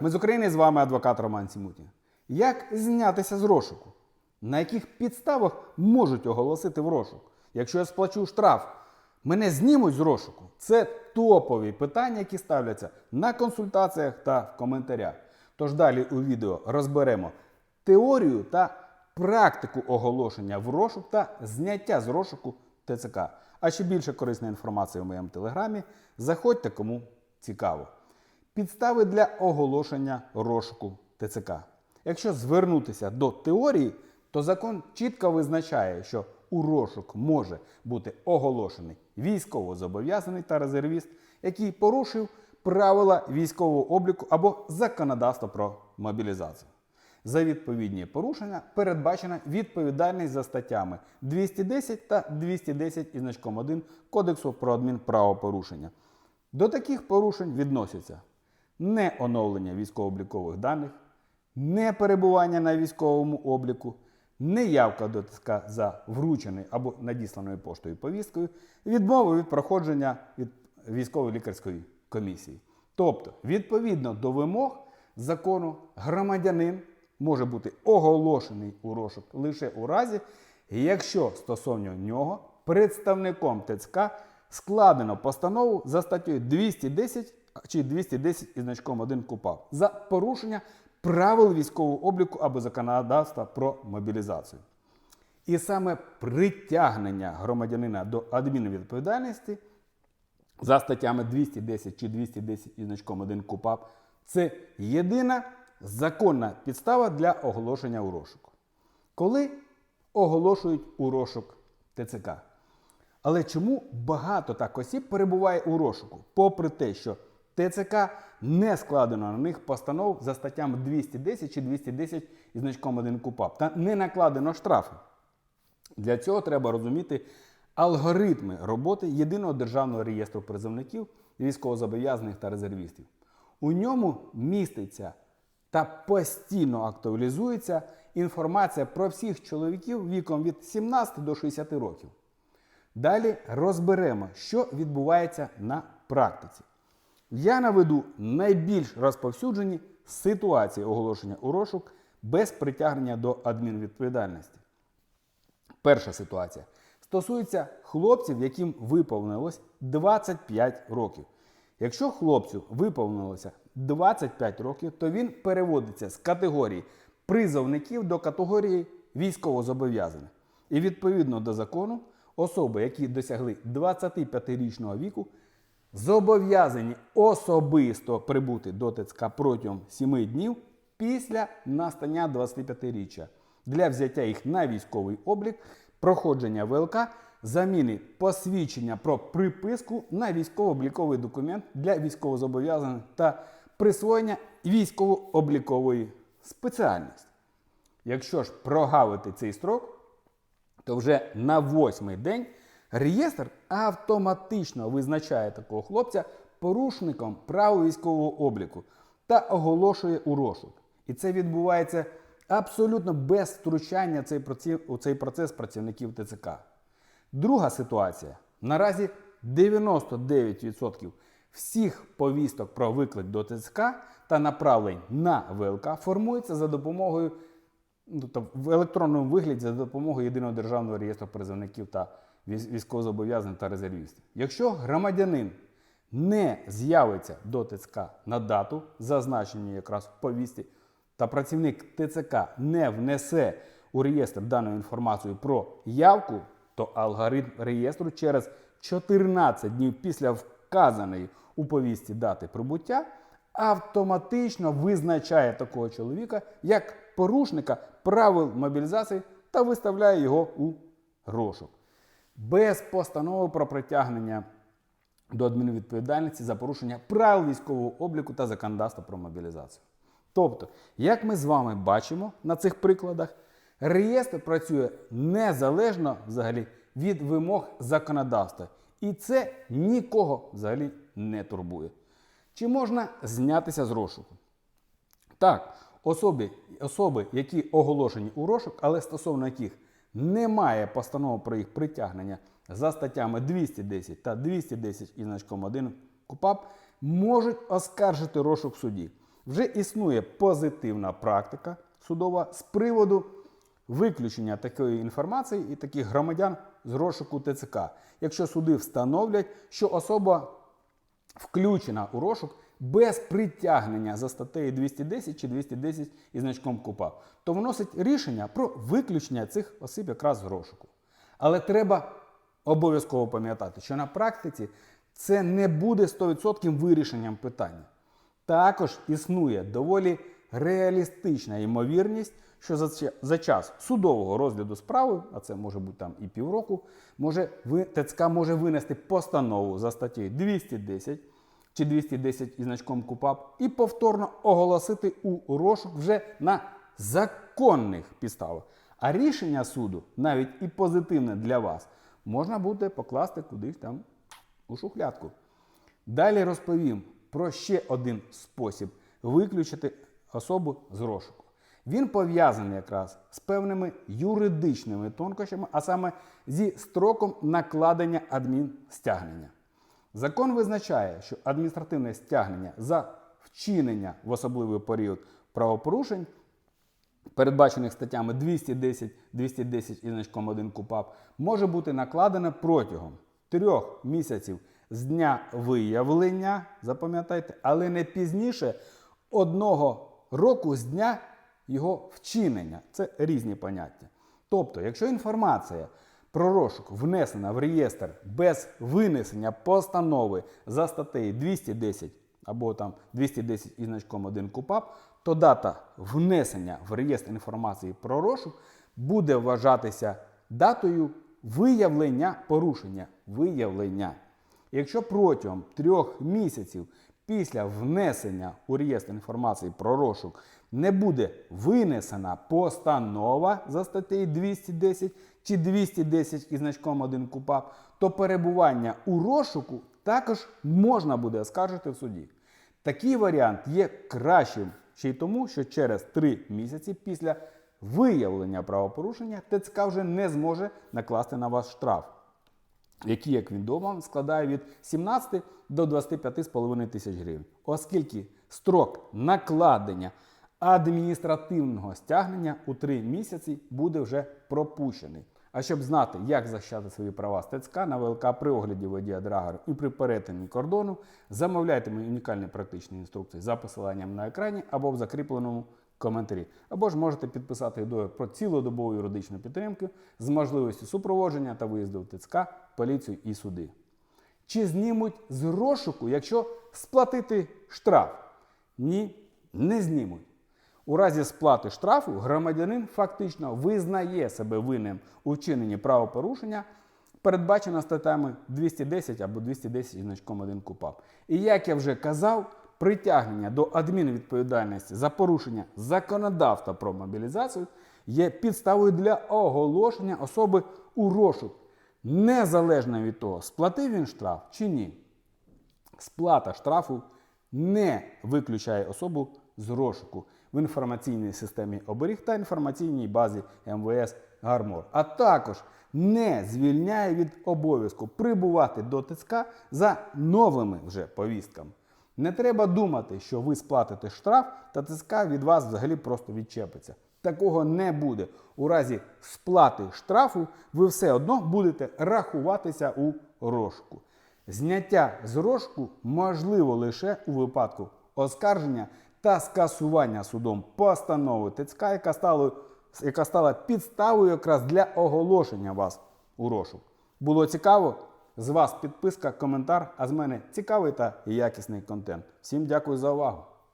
Ми з України з вами адвокат Роман Сімутін. Як знятися з розшуку? На яких підставах можуть оголосити в розшук? Якщо я сплачу штраф, мене знімуть з розшуку? Це топові питання, які ставляться на консультаціях та в коментарях. Тож далі у відео розберемо теорію та практику оголошення в розшук та зняття з розшуку ТЦК. А ще більше корисної інформації у моєму телеграмі. Заходьте, кому цікаво. Підстави для оголошення розшуку ТЦК. Якщо звернутися до теорії, то закон чітко визначає, що у розшук може бути оголошений військовозобов'язаний та резервіст, який порушив правила військового обліку або законодавство про мобілізацію. За відповідні порушення передбачена відповідальність за статтями 210 та 210 із значком 1 Кодексу про адмінправопорушення. До таких порушень відносяться не оновлення військово-облікових даних, не перебування на військовому обліку, неявка до ТСК за врученою або надісланою поштою повісткою, відмова від проходження від військової лікарської комісії. Тобто, відповідно до вимог закону, громадянин може бути оголошений у розшук лише у разі, якщо стосовно нього представником ТЦК складено постанову за статтею 210 чи 210 із значком 1 КУПАП за порушення правил військового обліку або законодавства про мобілізацію. І саме притягнення громадянина до адмінвідповідальності за статтями 210 чи 210 із значком 1 КУПАП це єдина законна підстава для оголошення у розшуку. Коли оголошують у розшук ТЦК. Але чому багато так осіб перебуває у розшуку, попри те, що ТЦК не складено на них постанов за статтями 210 чи 210 із значком 1 КУПАП та не накладено штрафи? Для цього треба розуміти алгоритми роботи єдиного державного реєстру призовників, військовозобов'язаних та резервістів. У ньому міститься та постійно актуалізується інформація про всіх чоловіків віком від 17 до 60 років. Далі розберемо, що відбувається на практиці. Я наведу найбільш розповсюджені ситуації оголошення у розшук без притягнення до адмінвідповідальності. Перша ситуація стосується хлопців, яким виповнилось 25 років. Якщо хлопцю виповнилося 25 років, то він переводиться з категорії призовників до категорії військовозобов'язаних. І відповідно до закону, особи, які досягли 25-річного віку, зобов'язані особисто прибути до ТЦК протягом 7 днів після настання 25-річчя для взяття їх на військовий облік, проходження ВЛК, заміни посвідчення про приписку на військово-обліковий документ для військовозобов'язаних та присвоєння військово-облікової спеціальності. Якщо ж прогавити цей строк, то вже на восьмий день реєстр автоматично визначає такого хлопця порушником правил військового обліку та оголошує у розшук. І це відбувається абсолютно без втручання у цей процес працівників ТЦК. Друга ситуація. Наразі 99% всіх повісток про виклик до ТЦК та направлень на ВЛК формується за допомогою ну, тобто в електронному вигляді за допомогою єдиного державного реєстру призовників та військовозобов'язаних та резервістів. Якщо громадянин не з'явиться до ТЦК на дату, зазначені якраз в повісті, та працівник ТЦК не внесе у реєстр дану інформацію про явку, то алгоритм реєстру через 14 днів після вказаної у повісті дати прибуття автоматично визначає такого чоловіка як порушника правил мобілізації та виставляє його у розшук. Без постанови про притягнення до адмінвідповідальності за порушення правил військового обліку та законодавства про мобілізацію. Тобто, як ми з вами бачимо на цих прикладах, реєстр працює незалежно взагалі від вимог законодавства. І це нікого взагалі не турбує. Чи можна знятися з розшуку? Так, особи, особи, які оголошені у розшук, але стосовно яких немає постанови про їх притягнення за статтями 210 та 210 із значком 1 КУПАП, можуть оскаржити розшук в суді. Вже існує позитивна практика судова з приводу виключення такої інформації і таких громадян з розшуку ТЦК, якщо суди встановлять, що особа включена у розшук без притягнення за статтею 210 чи 210 із значком КУПА, то вносить рішення про виключення цих осіб якраз з розшуку. Але треба обов'язково пам'ятати, що на практиці це не буде 100% вирішенням питання. Також існує доволі реалістична ймовірність, що за, за час судового розгляду справи, а це може бути там і півроку, може ви, ТЦК може винести постанову за статтею 210 чи 210 із значком КУПАП і повторно оголосити у розшук вже на законних підставах. А рішення суду, навіть і позитивне для вас, можна буде покласти кудись там у шухлядку. Далі розповім про ще один спосіб виключити особу з розшуку. Він пов'язаний якраз з певними юридичними тонкощами, а саме зі строком накладення адмінстягнення. Закон визначає, що адміністративне стягнення за вчинення в особливий період правопорушень передбачених статтями 210, 210 і значком 1 КУПАП, може бути накладене протягом трьох місяців з дня виявлення, запам'ятайте, але не пізніше одного року з дня його вчинення. Це різні поняття. Тобто, якщо інформація про розшук внесена в реєстр без винесення постанови за статтею 210 або там 210 із значком 1 КУПАП, то дата внесення в реєстр інформації про розшук буде вважатися датою виявлення порушення. Виявлення. Якщо протягом трьох місяців після внесення у реєстр інформації про розшук не буде винесена постанова за статтею 210 чи 210 із значком 1 КУПАП, то перебування у розшуку також можна буде оскаржити в суді. Такий варіант є кращим ще й тому, що через 3 місяці після виявлення правопорушення ТЦК вже не зможе накласти на вас штраф який, як відомо, складає від 17 до 25,5 тисяч гривень, оскільки строк накладення адміністративного стягнення у 3 місяці буде вже пропущений. А щоб знати, як захищати свої права з ТЦК на ВЛК при огляді водія Драгер і при перетині кордону, замовляйте мої унікальні практичні інструкції за посиланням на екрані або в закріпленому коментарі. Або ж можете підписати договір про цілодобову юридичну підтримку з можливістю супроводження та виїзду в ТЦК, поліцію і суди. Чи знімуть з розшуку, якщо сплатити штраф? Ні, не знімуть. У разі сплати штрафу громадянин фактично визнає себе винним у вчиненні правопорушення, передбачено статтями 210 або 210 із значком 1 КУПАП. І як я вже казав, притягнення до адмінвідповідальності за порушення законодавства про мобілізацію є підставою для оголошення особи у розшук, незалежно від того, сплатив він штраф чи ні. Сплата штрафу не виключає особу з розшуку в інформаційній системі оберіг та інформаційній базі МВС Гармор, а також не звільняє від обов'язку прибувати до ТЦК за новими вже повістками. Не треба думати, що ви сплатите штраф, та ТЦК від вас взагалі просто відчепиться. Такого не буде. У разі сплати штрафу ви все одно будете рахуватися у розшуку. Зняття з розшуку можливо лише у випадку оскарження та скасування судом постанови ТЦК, яка стала, яка стала підставою якраз для оголошення вас у розшук. Було цікаво? З вас підписка, коментар, а з мене цікавий та якісний контент. Всім дякую за увагу!